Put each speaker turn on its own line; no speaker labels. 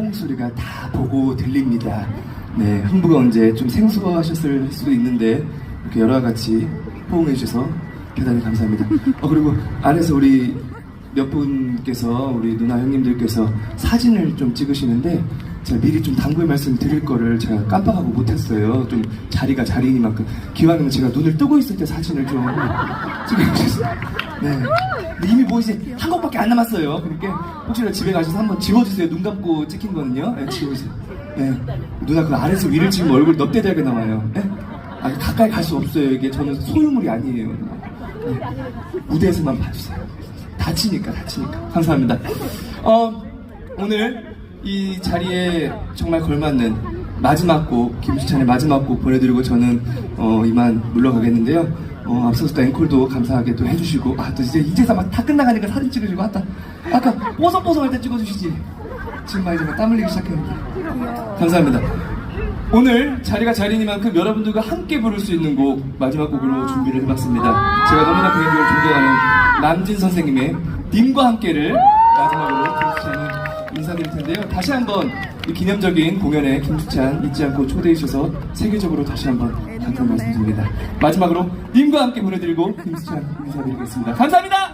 호응 소리가 다 보고 들립니다. 네, 흥부가 언제 좀 생소하셨을 수도 있는데 이렇게 여러 가지 호응해 주셔서 대단히 감사합니다. 어, 그리고 안에서 우리 몇 분께서 우리 누나 형님들께서 사진을 좀 찍으시는데 제가 미리 좀 당부의 말씀 드릴 거를 제가 깜빡하고 못했어요. 좀 자리가 자리니만큼 기왕이면 제가 눈을 뜨고 있을 때 사진을 좀 찍어주셨어요. 네. 근데 이미 뭐 이제 한 곡밖에 안 남았어요. 그러니까 혹시나 집에 가셔서 한번 지워주세요. 눈 감고 찍힌 거는요. 네, 지워주세요. 네. 누나 그 아래서 위를 찍으면 얼굴 넙대대하게 나와요. 네? 아, 가까이 갈 수 없어요. 이게 저는 소유물이 아니에요. 네. 무대에서만 봐주세요. 다치니까, 다치니까. 감사합니다. 어, 오늘 이 자리에 정말 걸맞는 마지막 곡, 김수찬의 마지막 곡 보내드리고 저는 어, 이만 물러가겠는데요. 어, 앞서서 또 앵콜도 감사하게 또 해주시고, 아, 또 이제 이제서 막 다 끝나가니까 사진 찍으시고, 아까, 아까 뽀송뽀송할 때 찍어주시지. 지금 막 이제 막 땀 흘리기 시작했는데. 감사합니다. 오늘 자리가 자리니만큼 여러분들과 함께 부를 수 있는 곡 마지막 곡으로 준비를 해봤습니다. 제가 너무나 개인적으로 존경하는 남진 선생님의 님과 함께를 마지막으로 김수찬이 인사드릴 텐데요. 다시 한번 이 기념적인 공연에 김수찬 잊지 않고 초대해 주셔서 세계적으로 다시 한번 감사 말씀드립니다. 마지막으로 님과 함께 보내드리고 김수찬 인사드리겠습니다. 감사합니다.